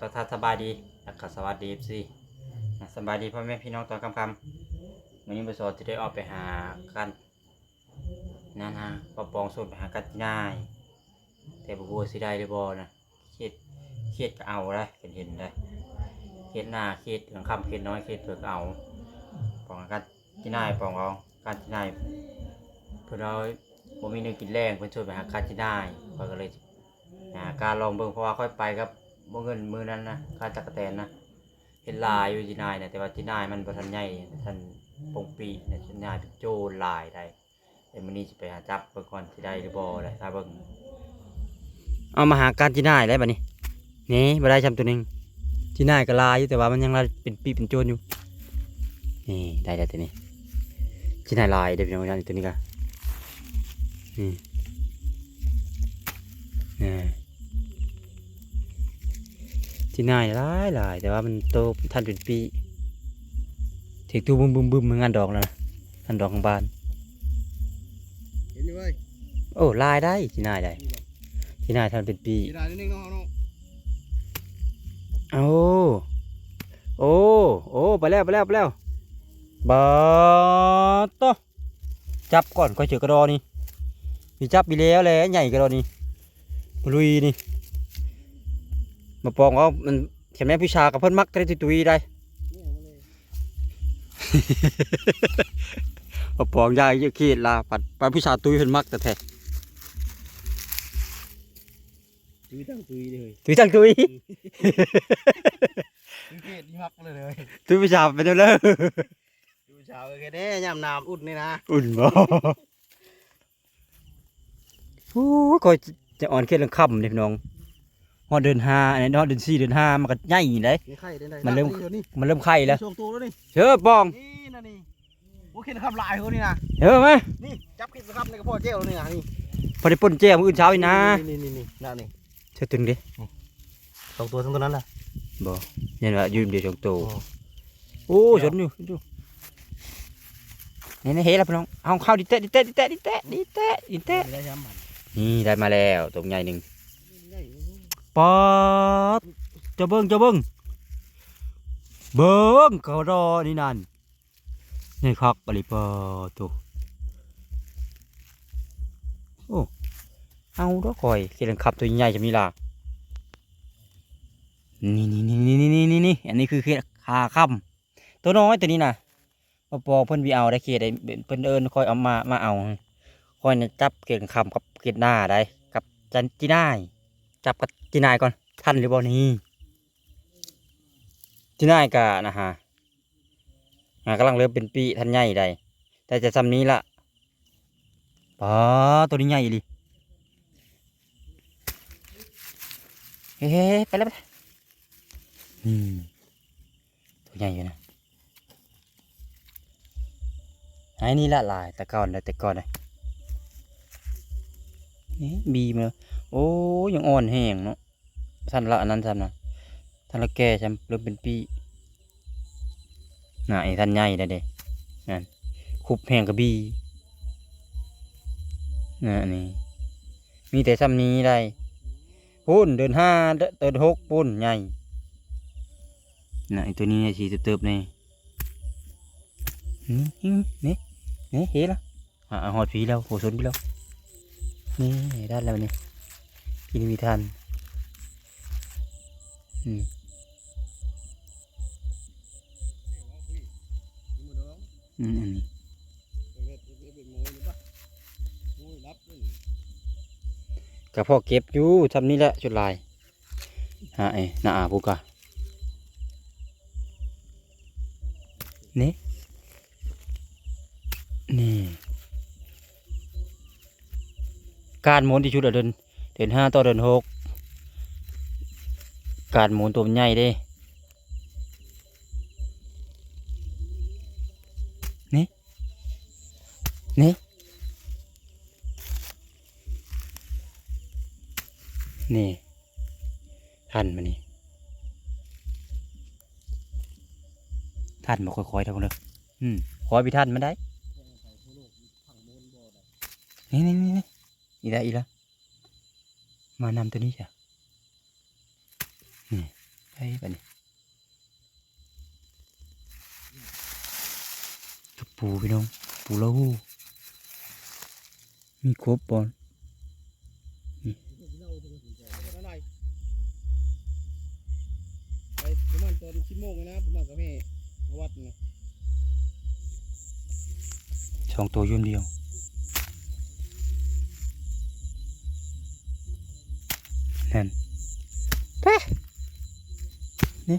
ตัวทัศสบายดีแล้วก็สวัสดีสิสบายดีพ่อแม่พี่น้องตอนค่ำๆวันนี้บริษัทจะได้ออกไปหากันนั่นฮะปอปองสุดไปหากันที่นายแต่บัวสิได้หรือบ่นะเครียดเครียดก็เอาได้เห็นเห็นได้เครียดหน้าเครียดกลางค่ำเครียดน้อยเครียดเผือกเอาปองกันที่นายปองเอากันที่นายเพื่อเราบ่มีเนื้อกินแรงเพื่อนชวนไปหากันที่นายข้อก็เลยอ่าการลองเบิ่งเพราะว่าค่อยไปครับ บ่เงินมือนั้นนะค่าจักรแตนนะเห็นลายอยู่ที่นายเนี่ยแต่ว่าที่นายมันบ่ทันใหญ่ทันปงปีเนี่ยที่นายเป็นโจรลายได้แต่มื้อนี้สิไปหาจับเบิ่งก่อนสิได้หรือบ่ได้ถ้าเบิ่งเอามาหาการที่นายได้บัดนี้นี่บ่ได้ชำตัวหนึงที่นายก็ลายอยู่แต่ว่ามันยังลายเป็นปีเป็นโจรอยู่นี่ได้แล้วตัวนี้ที่นายลายเด้อพี่น้องตัวนี้ก็นี่นี่ ที่นายหลายหลายแต่ว่ามันโตทันเป็นปีถึงตูบึมบึมบึมมันงานดอกแล้วนะงานดอกของบ้านเห็นอยู่เว้ยโอ้ลายได้ที่นายได้ที่นายทันเป็นปีสีดานิดนึงเนาะเนาะโอ้โอ้โอ้ไปแล้วไปแล้วไปแล้วบาโตจับก่อนค่อยเจอกระดอนี่มีจับไปแล้วแหละใหญ่กระดอนี่ลุยนี่ มาปองว่ามันเห็นไหมผู้ชายกับเพิ่นมักได้ตุยๆได้นี่เอามาเลยมาปองยายเยอะขีดลาปัดปัดผู้ชายตุยเพิ่นมักแต่แท้ตุยตั้งตุยเลยตุยจังตุยตุยเกตยี่มักเลยเลยตุยผู้ชายเป็นเด้อเลยดูเช้าแค่นี้ยามน้ำอุ่นนี่นะอุ่นบ่โอ้ยก็จะอ่อนแค่เรื่องค่ำนี่พี่น้อง ฮอดเดินห้าอันนี้ฮอดเดินสี่เดินห้ามันก็ใหญ่เลย มีไข่ได้ไหมันเริ่ม ดี๋ยวนี้มันเริ่มไข่แล้ว ช่วงตัวแล้วนี่ เชิญปอง นี่นะนี่โอ้เข็นคำลายเขานี่นะเชิญไหมนี่จับขึ้นไปครับในกระเพาะเจ้านี่นะนี่พอได้ป่นแจ้มื้ออื่นเช้าอีกนะนี่นี่นี่น่ะนี่เชิญตึงดิสองตัวทั้งตัวนั้นแหละ บ่เห็นว่ายืมเดียวสองตัวโอ้โอ้ชนอยู่ชนอยู่นี่นี่เฮ้แล้วพี่น้องเอาเข้าดิเตะดิเตะดิเตะดิเตะดิเตะดิเตะไม่ได้ย้ำมันนี่ได้มาแล้วตรงใหญ่หนึ่งใหญ่ ปอดจะเบิ้งจะเบิ้งเบิ้งเขารอนี่นั่นนี่คักบริปอตัวโอ้เอาดอกคอยเกลังขับตัวใหญ่จะมีลากนี่นี่นี่นี่นี่นี่นี่อันนี้คือขาค่ำตัวน้อยตัวนี้นะปอปอเพิ่นวีเอาได้เขตได้เพิ่นเอิญคอยเอามามาเอาคอยจับเกลังคำกับเกลหน้าได้กับจันจีน่าย จับกับจีนายก่อนทันหรือบ่นี่จีนายกะนะฮะอ่ากำลังเริ่มเป็นปีทันใหญ่ได้แต่จะซ้ำนี้ละป๋อตัวนี้ใหญ่ดิเฮ้ยไปแล้วไปอืมตัวใหญ่อยู่นะไอ้นี่ละลายแต่ก่อนเลยแต่ก่อนเลยนี่บีมา โอ้ยังอ่อนแห้งเนาะท่านละอันนั้นท่านนะท่านละแก่ใช่เริ่มเป็นปีน่ะไอ้ท่านใหญ่ได้เด้นั่นคุบแห้งกระบี่น่ะนี่มีแต่ซ้ำนี้ได้ปุ่นเดินห้าเดินหกปุ่นใหญ่น่ะไอ้ตัวนี้สีเติบๆนี่นี่นี่นี่เฮ้ละอะหอดผีแล้วโหสนไปแล้วนี่ได้แล้วนี่ กินมีทันอืมอืมอันนี้กับพ่อเก็บอยู่ทำนี่แหละชุดลายฮะเอ้หน้าอาพุกะนี่นี่ การหมุนที่ชุดอะเดิน เดินห้าต่อเดินหกการหมุนตัวมันใหญ่เด้นี่นี่นี่ทันมานี่ทันมาค่อยๆเท่านั้นเลยอืมขอให้พี่ทันมาได้นี่นี่นี่นี่อีละอีละ มานำตัวนี้จ้ะนี่ไปไอ้ปะนี่กระปูพี่น้อง ปูละหูมีครบบอลไปประมาณตอนสิบโมงเลยนะประมาณกับแม่วัดนะสองตัวอยุ่มเดียว นั่นไปนี่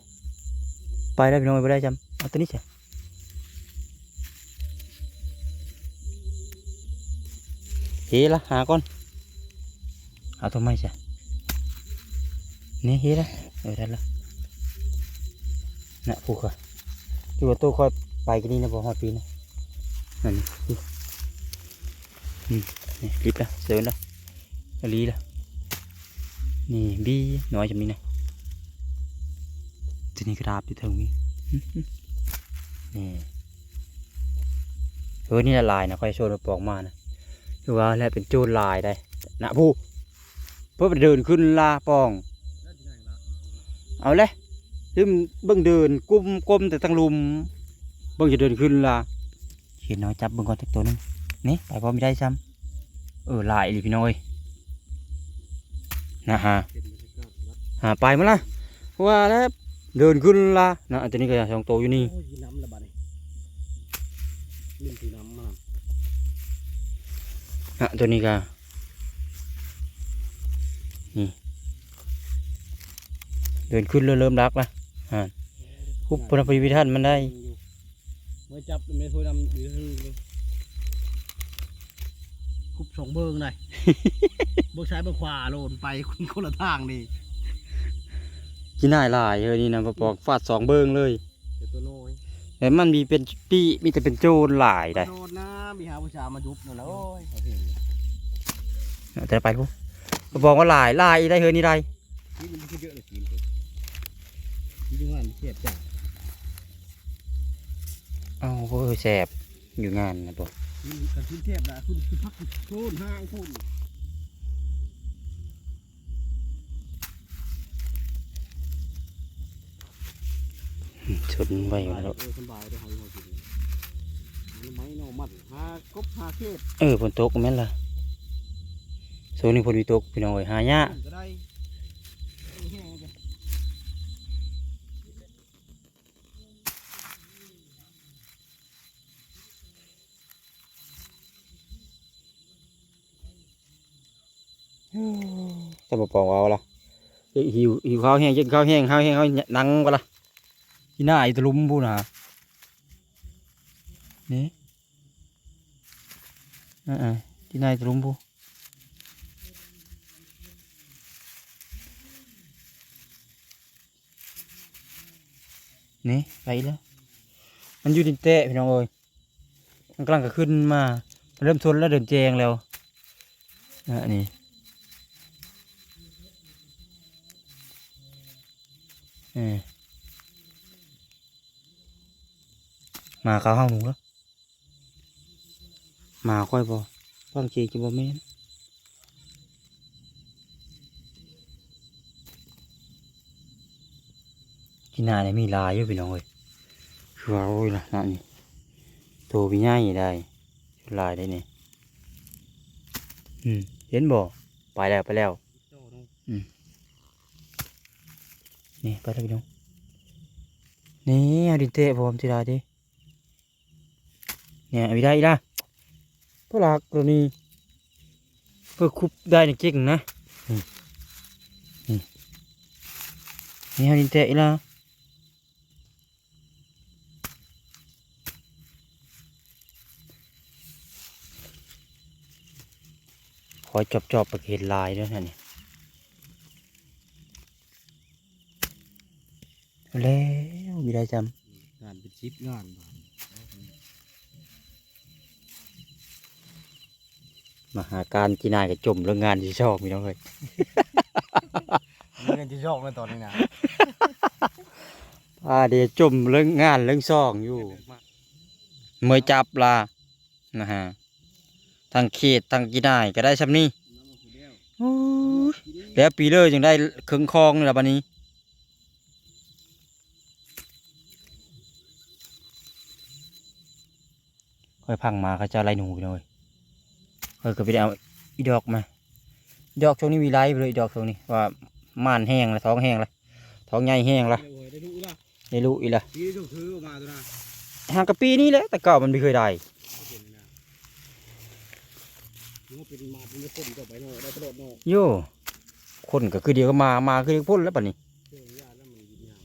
ไปได้พี่น้องไปได้จำเอาตัวนี้ใช่เฮละหาก่อนเอาตัวไม่ใช่นี่เฮละเออได้ละน่ะผูกค่ะจูว่าตัวคอยไปกันนี่นะบอกฮอดปีนะนั่นนี่ดูอืมนี่รีบละเสริมละละลีละ นี่บีน้อยจะมีนะทีนี้กราบที่เทิงมีอื้นี่เออนี่ละลายนะค่อยโชว์มาปอกมานะคือว่าแล้วเป็นโจรลายได้นะผู้เพื่อไปเดินขึ้นลาปอง เอาเลยลืมเบิ่งเดินกุมกลมแต่ตั้งลุมเบิ่งจะเดินขึ้นละเขียนน้อยจับเบิ่งก่อนจักตัวหนึงนี่ไปพอไม่ได้ซ้ำเออลายเลยพี่น้อย นะฮะเห็นบรรยากาศวัดหาไปมั้ละว่าแล้วเดินขึ้นละนะอันนี้ก็สองตัวอยู่นี่โอ้ยน้ำละบาดนี่ลืมถือน้ำมานะตัวนี้ก็นี่เดินขึ้นเริ่มเริ่มรักละฮะคุบพระปริวิทันมันได้เมื่อจับไม่คุยดำอยู่ที่นี่ คุบสองเบิ้งได้เบิ้งซ้ายเบิ้งขวาโลนไปคนคนละทางนี่กินได้หลายเลยนี่นะปอกฟาดสองเบิ้งเลยเดี๋ยวตัวน้อยแต่มันมีเป็นปีมีแต่เป็นโจรหลายได้โดนนะมีหาผู้ชายมายุบนั่นแหละโอ้ยเอาสิแต่ไปพวกบอกว่าหลายหลายได้เฮ้ยนี่ได้นี่มันไม่ใช่เยอะเลยกินตัวนี่ยังว่ามันเสียบจ้ะเอ้าโอ้ยแสบอยู่งานนะบอก นี่กันขึ้นเทียบละคุณคือพักโค่นห้างโค่นชนไว้อยู่แล้วเออสบายได้หอยมากินมันไม้เนอมัดหากบหาเทพเออฝนตกก็แม่นล่ะโซนนี้ฝนมีตกพี่น้องเอ้ยหายาก จะบอกบอกว่าล่ะเอ้ยหิวหิวข้าวแห้งกินข้าวแห้งข้าวแห้งข้าวนังก็ล่ะที่หน้าไอ้ตะลุมพูนะนี่อ่าที่หน้าไอ้ตะลุมพูนี่ไปแล้วมันอยู่ดินเตะพี่น้องเอ้ยมันกำลังจะขึ้นมา เริ่มชนแล้วเดินแจงแล้วอะนี่ มาเขาห้องหมูแล้วมาค่อยบอบางทีจะบอแม่นที่นาเนี่ยมีลายอยู่พี่น้องเอ้ยคือว่าโอ้ยละนั่นนี่โตพี่ง่ายได้ลายได้เนี่อืมเห็นบ่ไปแล้วไปแล้ว โจ้เนาะ นี่ไปแล้วพี่น้องนี่เอาดินเตะผมทีละดิเนี่ยเอาได้อีกละพวกหลักตัวนี้เพื่อคุบได้ในเก่งนะนี่นี่นี่เอาดินเตะอีกละขอจอบจอบๆประเคนลายด้วยนะนี่ แล้วมีได้จงานเป็นชิปงานบานำมาหาการจีนายกับจมเรื่องงานที่ชอบมีน้องเลยนี่กันที่ชอบในตอนนี้นะอ่าเดี๋ยวจมเรื่องงานเรื่องซองอยู่เมื่อจับลานะฮะทางเขตทางจีนายก็ได้ชำนี้โอ้ยแล้วปีเลยจึงได้เครื่องคลองนี่ละบันนี้ ค่อยพังมาเขาจะไล่หนูพี่น้องเอ้ยค่อยก็ไปเอาอีดอกมาดอกช่วงนี้มีไล่ไปเลยอีดอกช่วงนี้ว่าม่านแห้งล้วท้องแห้งล้วท้องใหญ่แห้งแล้วโอ้ยละได้รู้อีละห่างกับปีนี้แหละแต่เก่ามันไม่เคยได้โย่คนก็คือเดียวก็มามาคือเดียวพ่นแล้วป่ะนี้เรื่องยาแล้วมันยินยาม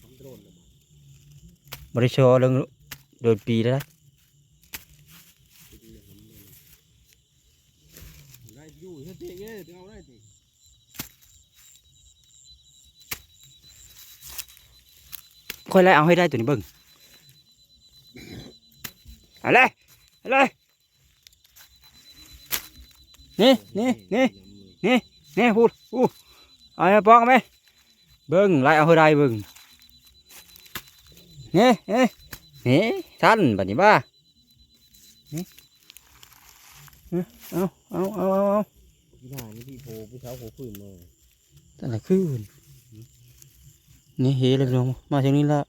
ทำตลอดเลยบริชอเรื่องโดนปีแล้วนะ เป็นเรื่องของมันเลยได้อยู่เฮ้ยเจ๊เอ้ยเอาได้ดิ ค่อยไล่เอาให้ได้ตัวนี้เบิ่งเอาเลยเอาเลยนี่นี่นี่นี่พูดอู้เอาให้ป้องเอาไหมเบิ่งไล่เอาให้ได้เบิ่งนี่นี่นี่ท่านบัดนี้บ้านี่เอาเอาเอาเอาเอาพี่หน้านี่พี่โพพี่เช้าโพฟื้นมาตั้งแต่คืน นี่เฮเลยพี่น้องมาทางนี้ละ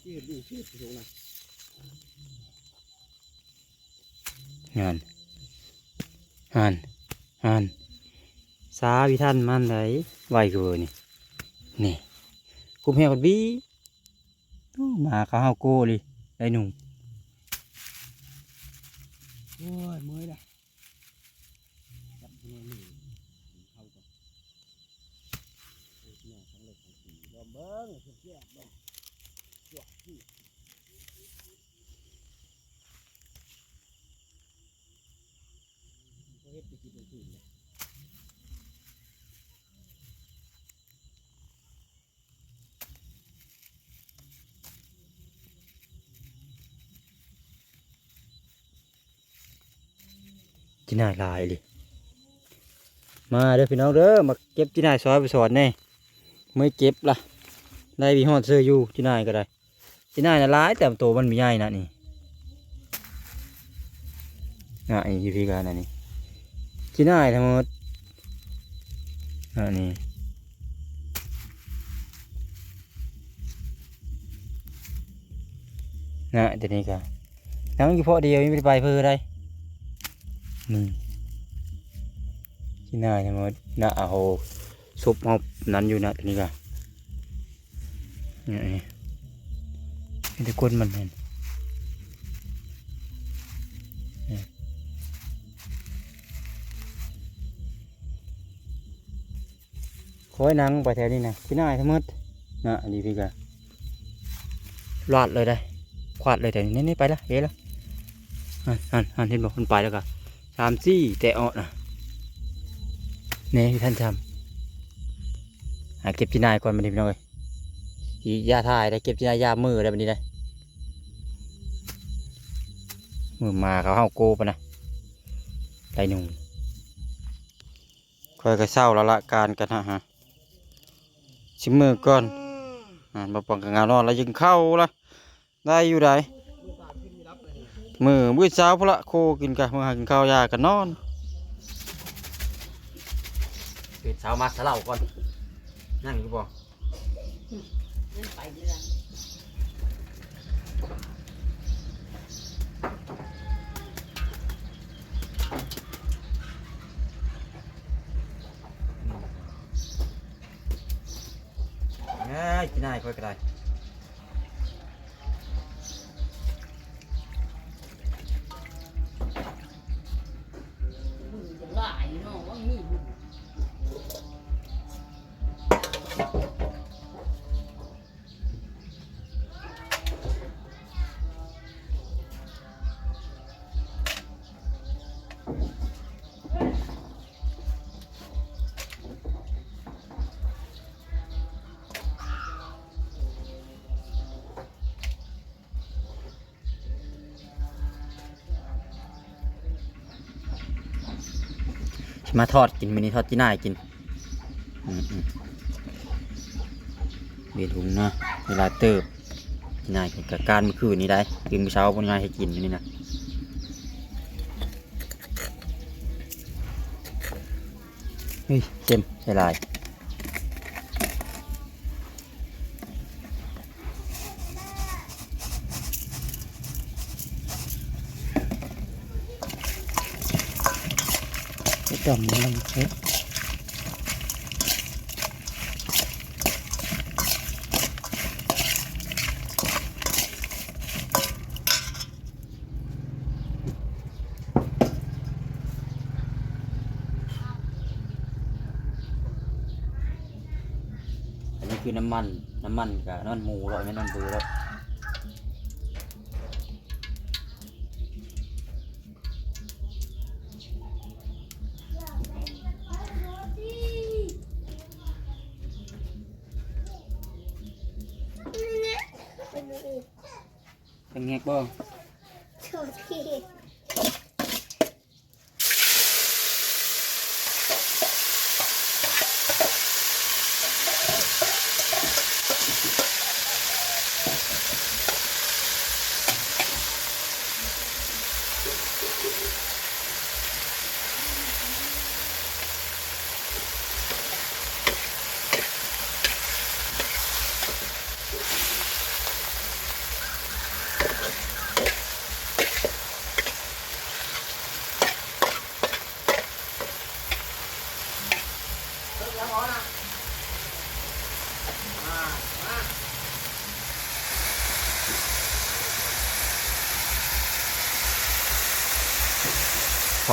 ที่ดูที่โพนะงานงานงานสาวิท่านมันไหนไหวเกินนี่นี่คุมแหวกบีโอ้มาเขาเฮาโก้เลยได้หนุ่มโอ้ยเมื่อยละจับเมื่อยนี่เข้ากับโอ้ยหน้าทั้งเล็กทั้งสีลองเบิ้งเสียบเสียบเบิ้งจวดที่เขาเฮ็ดไปกินเป็นคืนเลย จีน่ายลายเลยมาเด้อพี่น้องเด้อมาเก็บจีน่ายซอยไปสอนแน่ไม่เก็บล่ะได้บีฮอดเสื้ออยู่จีน่ายก็ได้จีน่ายน่ะร้ายแต่ตัวมันมีใหญ่นะนี่น่ะอีพี่กันอันนี้จีน่ายทั้งหมดอันนี้นะเดี๋ยวนี้ก็นั่งอยู่เพาะเดียวไม่ไปเพื่อได้นี่ ที่หน้าทั้งหมดหน้าเอาซุปเอานั้นอยู่นะตัวนี้ก็นี่นี่นี่แต่ก้นมันเห็นนี่คอยนั่งไปแถวนี้นะที่หน้าทั้งหมดนะอันนี้พี่ก็ลาดเลยได้ควาดเลยแต่นี่นี่ไปละเฮ้ละหันหันหันเห็นบอกมันไปแล้วก็ สามสี่แต่ออนะเนี่ยพี่ท่านทำหาเก็บจีนายก่อนมาดิพี่น้องเอ้ยอียาถ่ายได้เก็บจีนายยามือได้บันนี้ได้มือมาเขาเฮาโกปะนะไดหนุ่มคอยก็เศร้าล้วละการกันฮะฮะชิมมือก่อนอ่ามาปองกันงานนอนแล้วยิงเข้าละได้อยู่ได มือมื้อเช้าพุ่นละโคกินกะมือหากินข้าวยากันนอนปิดเช้ามาสะเหล่าก่อน นั่งอยู่บ่ไปเดือนเอ้ยกินได้ค่อยก็ได้ มาทอดกินมินิทอดจีน่ากินเบียดุงนะเวลาเติบจีน่ากินกับการเมื่อคืนนี้ได้กินมื้อเช้าบนงานให้กินนี่นะเฮ้ยเต็มใช่ลาย จ่อมกำลังเช็ดอันนี้คือน้ำมัน น้ำมันกับน้ำมันหมูแล้วไม่น้ำมัน เบือแล้วเป็นไงบ้างท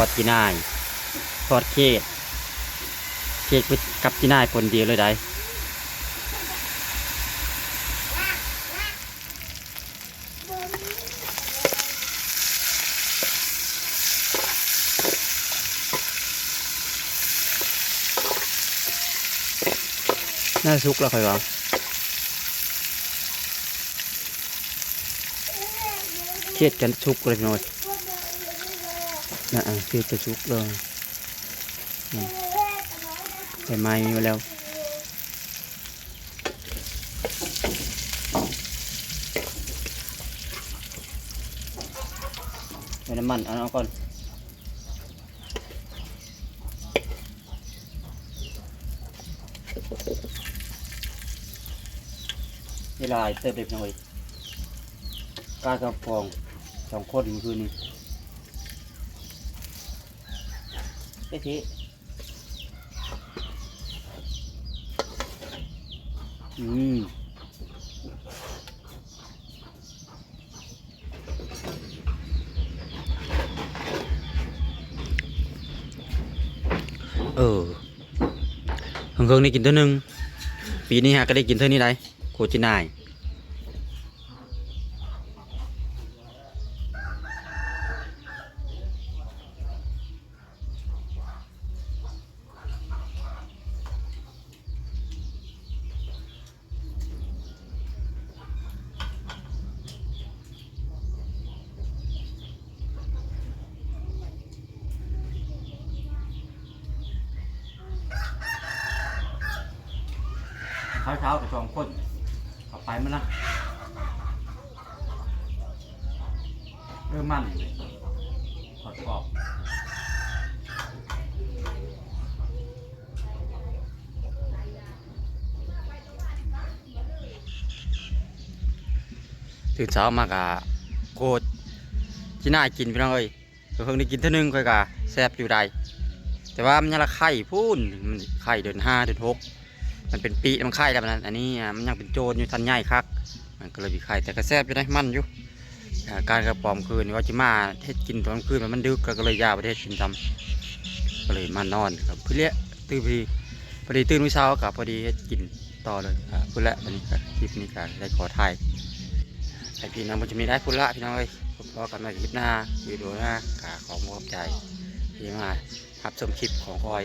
ดจีน่ายทอดเค้กเค้กกับจีน่ายคนเดียวเลยได้น่าซุกแล้วค่อยว่าเครียดกันซุกเลยพี่น้อย นะอะคือจะชุกเลยนี่ไม้มาแล้วใส่น้ำมันเอาเอาก่อนเวลาเติมเด็กหน่อยกล้ากระฟองสองคนเมื่อคืนนี้ cái chị ừ. ừ hương hương đi กินเท่านึง ปีนี้ฮะก็ได้กินเท่านี้ได้โคจินาย เช้าเช้าๆกับสองคนเอาไปมันละเริ่มมั่นถอดกรอบตื่นเช้ามากะโคตรที่น่ากินพี่น้องเอ้ยเพิ่งได้กินเท่านึงค่อยกะแซ่บอยู่ใดแต่ว่ามันยังละไข่พูนมันไข่เดือนห้าเดือนหก มันเป็นปีมันไข่แล้วมันอันนี้มันยังเป็นโจรอยู่ทันใหญ่คักมันก็เลยมีไข่แต่ก็แซบอยู่ได้มันอยู่การกระปอมคืนว่าจิมาเทศกินตอนคืนมันมันดึกก็เลยยาประเทศกินทำก็เลยมานอนครับเพื่อเลี้ยตื่นพอดีพอดีตื่นมื้อเช้ากับพอดีเฮ็ดกินต่อเลยอ่าพุ่นละวันนี้ก็คลิปนี้ก็ได้ขอถ่ายให้พี่น้องมันจะมีได้พุ่นละพี่น้องเอ้ยพบกันใหม่คลิปหน้าวิดีโอหน้ากาของมอบใจที่มารับชมคลิปของคอย